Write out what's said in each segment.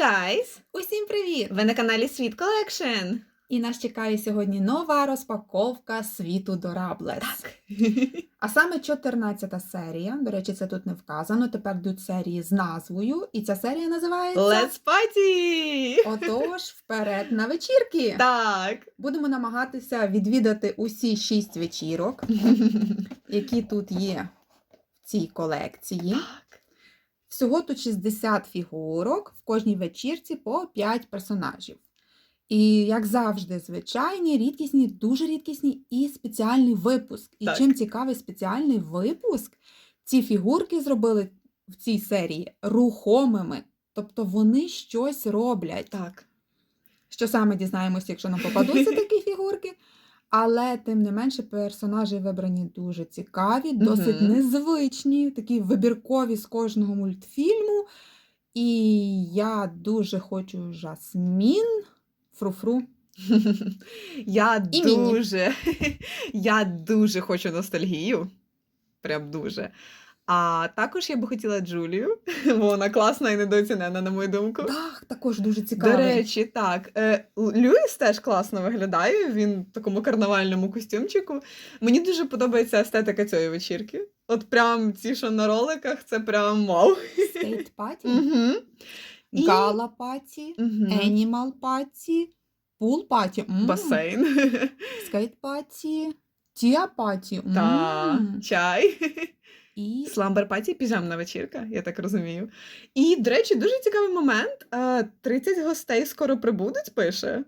Guys! Усім привіт! Ви на каналі Світ Collection. І нас чекає сьогодні нова розпаковка світу Дораблес. Так. А саме 14 серія. До речі, це тут не вказано. Тепер йдуть серії з назвою, і ця серія називається Let's party! Отож, вперед на вечірки. Так. Будемо намагатися відвідати усі шість вечірок, які тут є в цій колекції. Всього тут 60 фігурок, в кожній вечірці по 5 персонажів. І, як завжди, звичайні, рідкісні, дуже рідкісні і спеціальний випуск. І Так. чим цікавий спеціальний випуск, ці фігурки зробили в цій серії рухомими. Тобто вони щось роблять. Так. Що саме дізнаємося, якщо нам попадуться такі фігурки. Але тим не менше персонажі вибрані дуже цікаві, досить Мгм. незвичні, такі вибіркові з кожного мультфільму. І я дуже хочу жасмін, фруфру. Я І Мінні. дуже, я дуже хочу ностальгію. Прям дуже. А також я би хотіла Джулію, бо вона класна і недооцінена, на мою думку. Так, також дуже цікавий. До речі, так. Е, Льюіс теж класно виглядає. Він в такому карнавальному костюмчику. Мені дуже подобається естетика цієї вечірки. От прям ці, що на роликах, це прям вау. Скейт паті, Угу. І- гала паті, Угу. енімал паті, пул паті, Басейн. скейт паті, тіа паті. Та, чай. І Сламбер паті піжамна вечірка, я так розумію. І, до речі, дуже цікавий момент. е, 30 гостей скоро прибудуть, пише.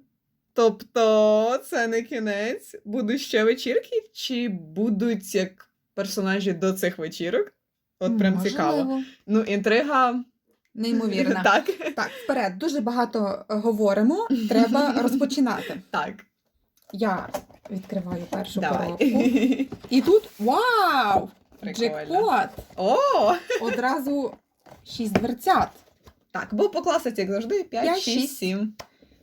Тобто, це не кінець. Будуть ще вечірки, чи будуть як персонажі до цих вечірок? От прям цікаво. Ну, інтрига. Неймовірно. Так. Так, вперед, дуже багато е, говоримо. Треба розпочинати. Так. Я відкриваю першу коробку. І тут вау! Прикольно. Джекпот! О! Одразу шість дверцят. Так, бо по класиці, як завжди, 5, П'ять, 6, шість. 7.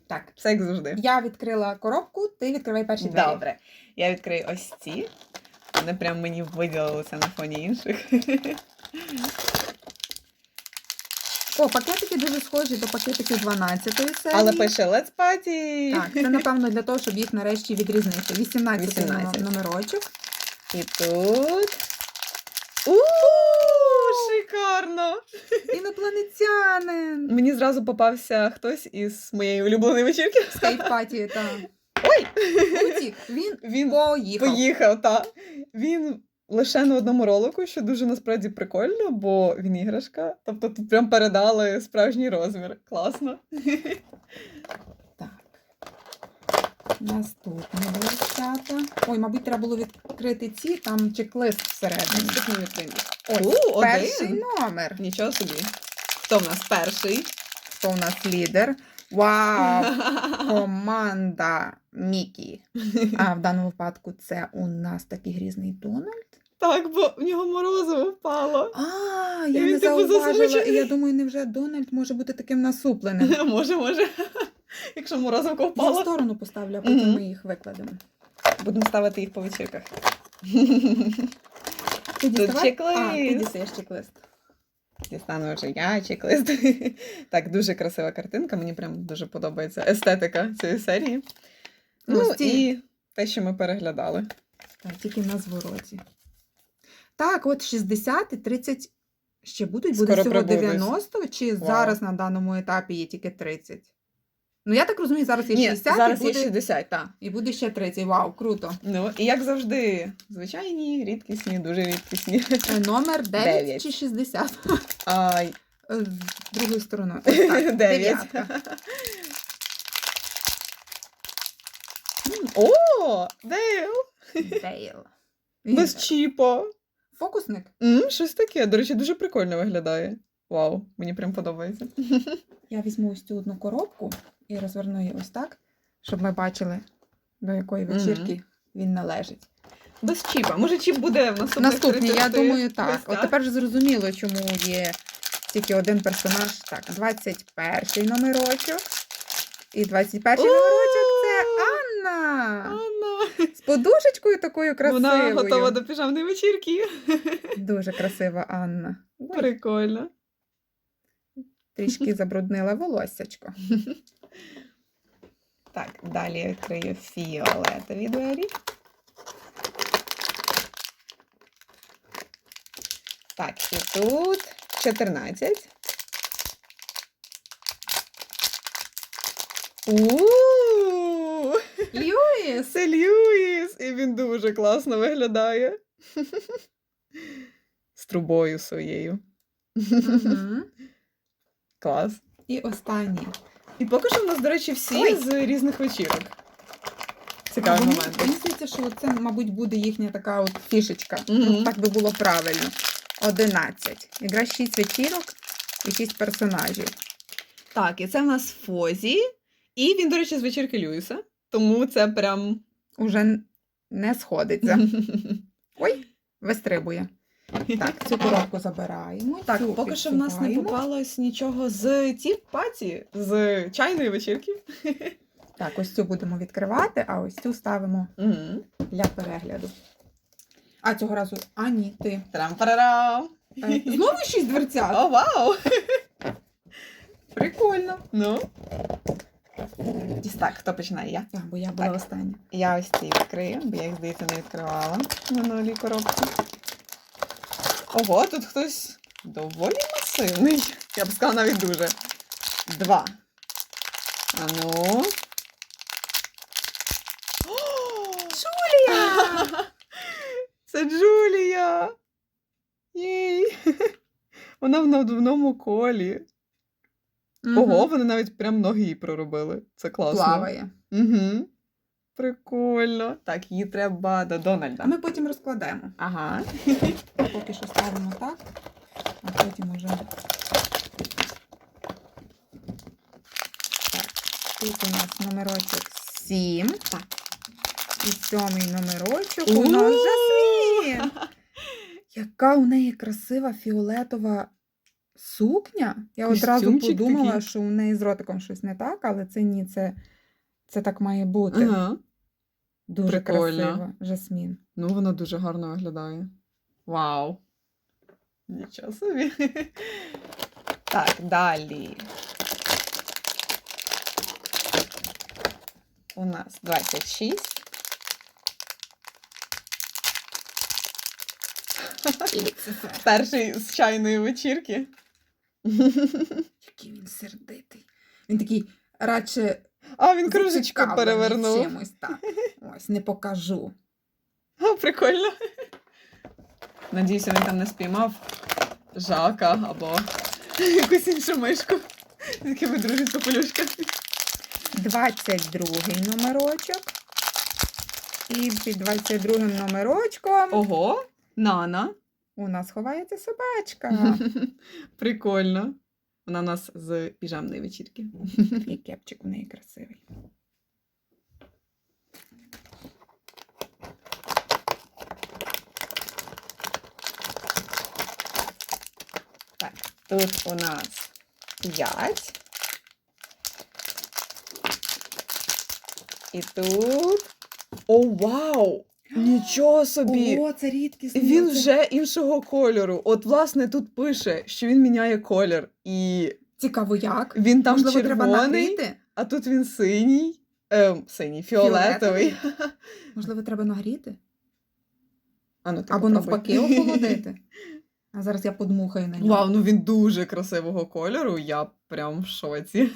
Так, Все як завжди. я відкрила коробку, ти відкривай перші двері. Добре. Я відкрию ось ці. Вони прям мені виділилися на фоні інших. О, пакетики дуже схожі до пакетиків 12 серії. Але пише Let's Party! Так, це напевно для того, щоб їх нарешті відрізнити. 18 18. номерочок. І тут. У Шикарно! Інопланетянин! Мені зразу попався хтось із моєї улюбленої вечірки. Скейт паті, так. Ой! Утік, він Він поїхав. поїхав, та. Він лише на одному ролику, що дуже насправді прикольно, бо він іграшка. Тобто тут прям передали справжній розмір. Класно. Наступні дівчата. Ой, мабуть, треба було відкрити ці, там чек-лист всередині. Наступний відкрий. Ось, У, перший один. номер. Нічого собі. Хто в нас перший? Хто у нас лідер? Вау! Команда Мікі. А в даному випадку це у нас такий грізний Дональд. Так, бо в нього морозиво впало. А, я він, не типу, зауважила. засмучений. Я думаю, невже Дональд може бути таким насупленим. Може, може. Якщо морозивко Я в сторону поставлю, а потім Мгм. ми їх викладемо. Будемо ставити їх по вечірках. Ти діставай? чек-лист. А, ти дістаєш чек-лист. Дістану вже я чек-лист. Так, дуже красива картинка. Мені прям дуже подобається естетика цієї серії. Ну, Ну, і те, що ми переглядали. Так, тільки на звороті. Так, от 60 і 30 ще будуть? Буде всього прибудуть. 90, чи Вау. зараз на даному етапі є тільки 30? Ну, я так розумію, зараз є Ні, 60 зараз і, буде, є 60, так. і буде ще 30. Вау, круто. Ну, і як завжди, звичайні, рідкісні, дуже рідкісні. Е, Номер 9 Дев'ять. чи 60? Ай, Е, З другої сторони. Ось так, Дев'ять. дев'ятка. М, О, Дейл! Дейл. Без чіпа. Фокусник. М, Щось таке. До речі, дуже прикольно виглядає. Вау, мені прям подобається. Я візьму ось цю одну коробку і розверну її ось так, щоб ми бачили, до якої вечірки він належить. Без чіпа. Може, чіп буде в Наступні, я думаю, так. От тепер вже зрозуміло, чому є тільки один персонаж. Так, 21-й номерочок. І 21-й номерочок це Анна. Анна. З подушечкою такою красивою. Вона готова до піжамної вечірки. Дуже красива Анна. Прикольно. Трішки забруднила волоссячко. Так, далі я відкрию фіолетові двері. Так, і тут 14. У! Льюіс! Це Льюіс! І він дуже класно виглядає. З трубою своєю. Мгм. Клас. І останній. І поки що в нас, до речі, всі Ой. з різних вечірок. Цікавий Мені- момент. Мені здається, що це, мабуть, буде їхня така от фішечка. Мгм. Ну, Так би було правильно. 11. Якраз 6 вечірок і 6 персонажів. Так, і це в нас Фозі. І він, до речі, з вечірки Льюіса. Тому це прям. Уже н- не сходиться. Ой, вистрибує. Так, цю коробку забираємо. Так, цю поки що в нас не попалось нічого з ті паті, з чайної вечірки. Так, ось цю будемо відкривати, а ось цю ставимо Угу. для перегляду. А цього разу, а ні, ти. Трам-парарам! Е, Знову шість дверцят. О, вау! Прикольно. Ну. Так, хто починає? Я. Так, бо я була Так. остання. Я ось ці відкрию, бо я їх, здається, не відкривала на новій коробці. Ого, тут хтось доволі масивний. Я б сказала навіть дуже. Два. А ну. Джулія! Це Джулія! Єй! Вона в надувному колі. Ого, вони навіть прям ноги їй проробили. Це класно. Плаває. Угу. Прикольно. Так, її треба до Дональда. А ми потім розкладемо. Ага. Поки що ставимо так, а потім уже. Так, тут у нас номерочок 7. Так. І сьомий номерочок у нас! Жасмін. Яка у неї красива фіолетова сукня. Я одразу подумала, що у неї з ротиком щось не так, але це ні, це, це так має бути. Ага. Дуже Прикольно. красива Жасмін. Ну, вона дуже гарно виглядає. Вау. Нічого собі. Так, далі. У нас 26. Перший з чайної вечірки. Який він сердитий. Він такий радше А, він кружечку перевернув. Чимось, так. Ось, не покажу. О, прикольно. Надіюся, він там не спіймав жака або якусь іншу мишку, з якими дружить попелюшка. 22 номерочок. І під 22 номерочком Ого, Нана. у нас ховається собачка. Прикольно. Вона у нас з піжамної вечірки. І кепчик у неї красивий. Так, тут у нас 5. І тут. О, вау! Нічого собі! О, це рідкісно. Він вже іншого кольору. От, власне, тут пише, що він міняє колір. І Цікаво, як? він там Можливо, треба червоний, нагріти? а тут він синій. Ем, синій, фіолетовий. Можливо, треба нагріти? А ну, ти Або попробуй. навпаки охолодити. А зараз я подмухаю на нього. Вау, ну він дуже красивого кольору. Я прям в шоці.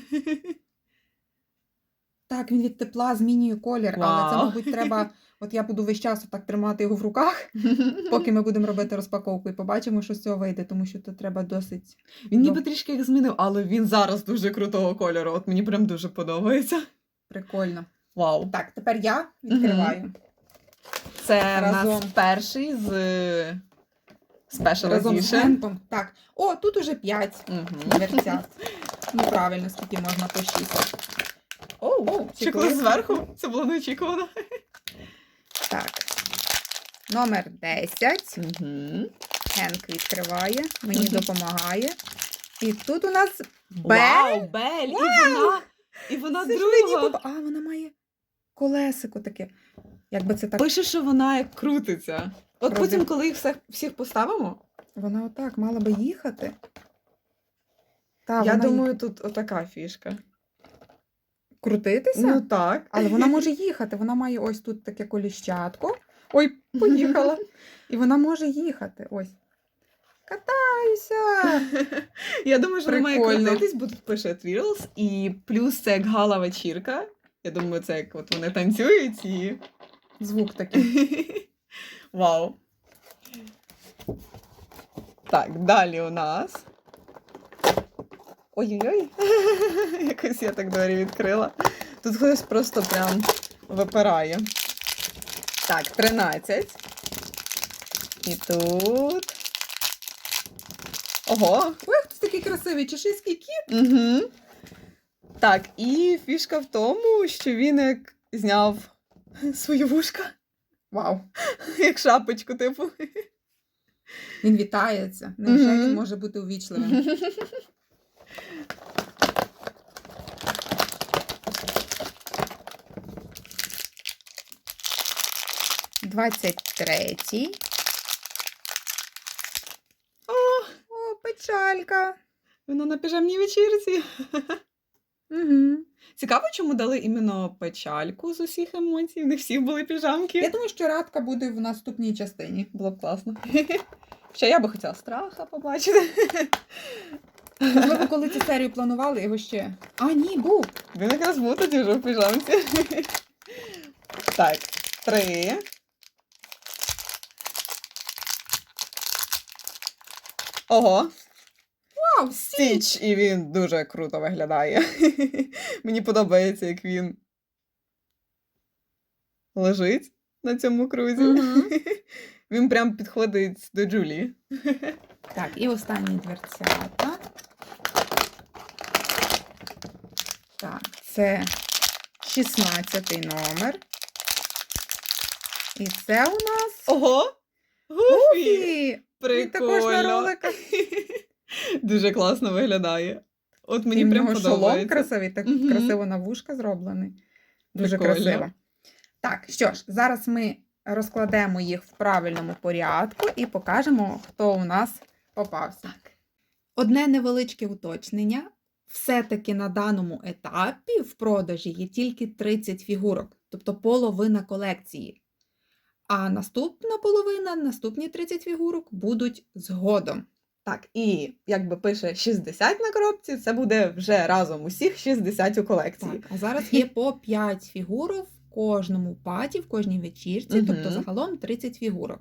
Так, він від тепла змінює колір, але це, Вау. мабуть, треба. От я буду весь час так тримати його в руках, поки ми будемо робити розпаковку і побачимо, що з цього вийде, тому що тут треба досить. Він ніби трішки їх змінив, але він зараз дуже крутого кольору. От мені прям дуже подобається. Прикольно. Вау. Так, тепер я відкриваю. Це в нас Разом. перший з Special Разом з Edition. Так. О, тут уже 5 Мгм. дверцят. Ну, правильно, скільки можна по 6. Оу, Оу, чекли. зверху? Це було неочікувано. Так. Номер 10. Угу. Генк відкриває, мені допомагає. І тут у нас Бель. Вау, Бель! І вона, і вона Це мені друга. подо- А, вона має колесико таке. Якби це так. Пише, що вона як крутиться. От Правда. потім, коли їх всіх, всіх поставимо, Вона отак мала би їхати. Та, Я вона думаю, тут отака фішка. Крутитися, Ну так. але вона може їхати. Вона має ось тут таке коліщатко. Ой, поїхала. І вона може їхати. Ось. Катаюся! Я думаю, що вона має Прикольно. крутитись, бо тут пише Twirls, і плюс це як гала вечірка. Я думаю, це як от вони танцюють і. Звук такий. Вау. Так, далі у нас. Ой-ой-ой. Якось я так двері відкрила. Тут хтось просто прям випирає. Так, 13. І тут. Ого. Ой, хтось такий красивий, чеширський кіт. Угу. Так, і фішка в тому, що він як зняв свої вушка, Вау. як шапочку, типу. Він вітається. Невже він може бути увічливим? 23. О, О, печалька. Вона на піжамній вечірці. Угу. Цікаво, чому дали іменно печальку з усіх емоцій. В них всіх були піжамки. Я думаю, що радка буде в наступній частині. Було б класно. Ще я би хотіла страха побачити. Можливо, коли цю серію планували, його ще. А, ні, був. Він якраз був тоді вже в піжамці. Так, три. Ого, Вау! Стіч, і він дуже круто виглядає. Мені подобається, як він лежить на цьому крузі. Він прям підходить до Джулії. Так, і останні дверцята. Так, це 16 номер. І це у нас Ого! Гуфі! Гуфі! Він також на роликах. Дуже класно виглядає. От мені прям нього шолом красивий, так Мгм. красиво на вушка зроблений. Дуже Прикольно. красиво. Так, що ж, зараз ми розкладемо їх в правильному порядку і покажемо, хто у нас попався. Так. Одне невеличке уточнення. Все-таки на даному етапі в продажі є тільки 30 фігурок, тобто половина колекції. А наступна половина, наступні 30 фігурок будуть згодом. Так, і якби пише 60 на коробці, це буде вже разом усіх 60 у колекції. Так, а зараз є по 5 фігурок в кожному паті, в кожній вечірці, тобто загалом 30 фігурок.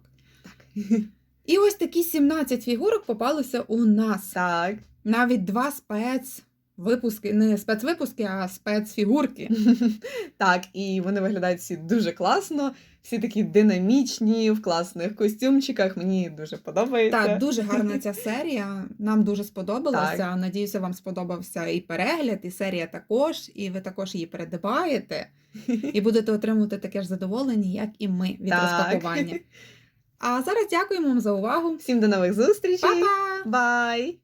Так. І ось такі 17 фігурок попалися у нас. Так. Навіть два спецвипуски, не спецвипуски, а спецфігурки. Так, і вони виглядають всі дуже класно, всі такі динамічні, в класних костюмчиках. Мені дуже подобається. Так, дуже гарна ця серія. Нам дуже сподобалася. Так. Надіюся, вам сподобався і перегляд, і серія також, і ви також її передбаєте. І будете отримувати таке ж задоволення, як і ми від Так. розпакування. А зараз дякуємо вам за увагу. Всім до нових зустрічей. Па-па! Бай!